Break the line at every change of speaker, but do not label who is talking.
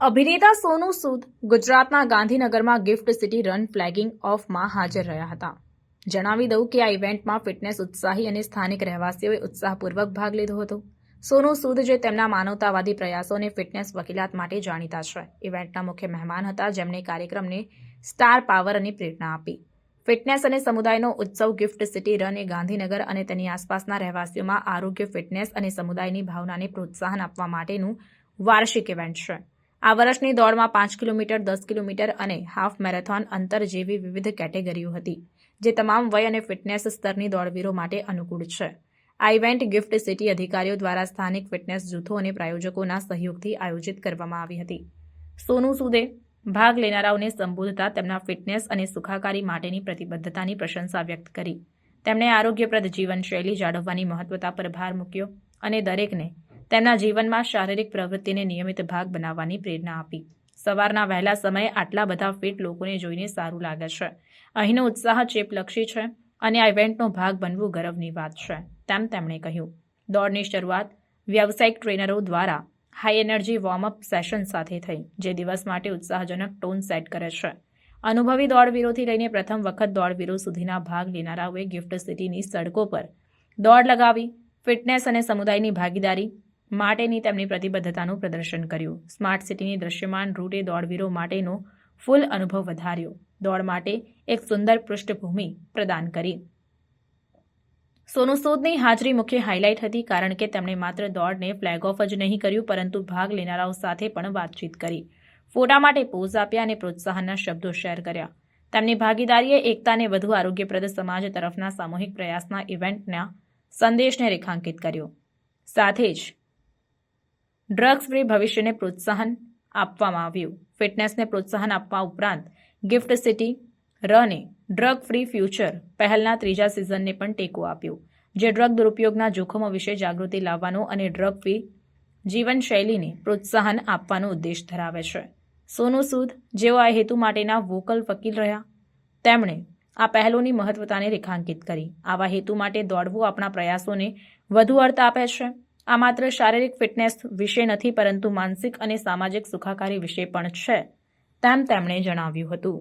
અભિનેતા સોનુ સૂદ ગુજરાતના ગાંધીનગરમાં ગિફ્ટ સિટી રન ફ્લેગિંગ ઓફમાં હાજર રહ્યા હતા. જણાવી દઉં કે આ ઇવેન્ટમાં ફિટનેસ ઉત્સાહી અને સ્થાનિક રહેવાસીઓએ ઉત્સાહપૂર્વક ભાગ લીધો હતો. સોનુ સૂદ જે તેમના માનવતાવાદી પ્રયાસો અને ફિટનેસ વકીલાત માટે જાણીતા છે. ઇવેન્ટના મુખ્ય મહેમાન હતા જેમણે કાર્યક્રમને સ્ટાર પાવર અને પ્રેરણા આપી. ફિટનેસ અને સમુદાયનો ઉત્સવ ગિફ્ટ સિટી રન એ ગાંધીનગર અને તેની આસપાસના રહેવાસીઓમાં આરોગ્ય, ફિટનેસ અને સમુદાયની ભાવનાને પ્રોત્સાહન આપવા માટેનું વાર્ષિક ઇવેન્ટ છે. આ વર્ષની દોડમાં પાંચ કિલોમીટર, દસ કિલોમીટર અને હાફ મેરેથોન અંતર જેવી વિવિધ કેટેગરીઓ હતી, જે તમામ વય અને ફિટનેસ સ્તરની દોડવીરો માટે અનુકૂળ છે. આ ઇવેન્ટ ગિફ્ટ સિટી અધિકારીઓ દ્વારા સ્થાનિક ફિટનેસ જૂથો અને પ્રાયોજકોના સહયોગથી આયોજિત કરવામાં આવી હતી. સોનુ સુદે, ભાગ લેનારાઓને સંબોધતા તેમના ફિટનેસ અને સુખાકારી માટેની પ્રતિબદ્ધતાની પ્રશંસા વ્યક્ત કરી. તેમણે આરોગ્યપ્રદ જીવનશૈલી જાળવવાની મહત્વતા પર ભાર મૂક્યો અને દરેકને તેમના જીવનમાં શારીરિક પ્રવૃત્તિને નિયમિત ભાગ બનાવવાની પ્રેરણા આપી. સવારના વહેલા સમયે આટલા બધા ફિટ લોકોને જોઈને સારું લાગે છે. અહીંનો ઉત્સાહ ચેપલક્ષી છે અને આ ઇવેન્ટનો ભાગ બનવું ગર્વની વાત છે, તેમ તેમણે કહ્યું. દોડની શરૂઆત વ્યાવસાયિક ટ્રેનરો દ્વારા હાઈ એનર્જી વોર્મઅપ સેશન સાથે થઈ, જે દિવસ માટે ઉત્સાહજનક ટોન સેટ કરે છે. અનુભવી દોડવીરોથી લઈને પ્રથમ વખત દોડવીરો સુધીના ભાગ લેનારાઓએ ગિફ્ટ સિટીની સડકો પર દોડ લગાવી ફિટનેસ અને સમુદાયની ભાગીદારી માટેની તેમની પ્રતિબદ્ધતાનું પ્રદર્શન કર્યું. સ્માર્ટ સિટીની દૃશ્યમાન રૂટે દોડવીરો માટેનો ફૂલ અનુભવ વધાર્યો. દોડ માટે એક સુંદર પૃષ્ઠભૂમિ પ્રદાન કરી. સોનુ સૂદની હાજરી મુખ્ય હાઇલાઇટ હતી કારણ કે તેમણે માત્ર દોડને ફ્લેગ ઓફ જ નહીં કર્યું, પરંતુ ભાગ લેનારાઓ સાથે પણ વાતચીત કરી. ફોટા માટે પોઝ આપ્યા અને પ્રોત્સાહનના શબ્દો શેર કર્યા. તેમની ભાગીદારીએ એકતાને વધુ આરોગ્યપ્રદ સમાજ તરફના સામૂહિક પ્રયાસના ઇવેન્ટના સંદેશને રેખાંકિત કર્યો. સાથે જ ડ્રગ્સ ફ્રી ભવિષ્યને પ્રોત્સાહન આપવામાં આવ્યું. ફિટનેસને પ્રોત્સાહન આપવા ઉપરાંત ગિફ્ટ સિટી રને ડ્રગ ફ્રી ફ્યુચર પહેલના ત્રીજા સિઝનને પણ ટેકો આપ્યો, જે ડ્રગ દુરુપયોગના જોખમો વિશે જાગૃતિ લાવવાનો અને ડ્રગ ફ્રી જીવનશૈલીને પ્રોત્સાહન આપવાનો ઉદ્દેશ ધરાવે છે. સોનુ સૂદ, જેઓ આ હેતુ માટેના વોકલ વકીલ રહ્યા, તેમણે આ પહેલોની મહત્વતાને રેખાંકિત કરી. આવા હેતુ માટે દોડવું આપણા પ્રયાસોને વધુ અર્થ આપે છે. આ માત્ર શારીરિક ફિટનેસ વિશે નથી, પરંતુ માનસિક અને સામાજિક સુખાકારી વિશે પણ છે, તેમ તેમણે જણાવ્યું હતું.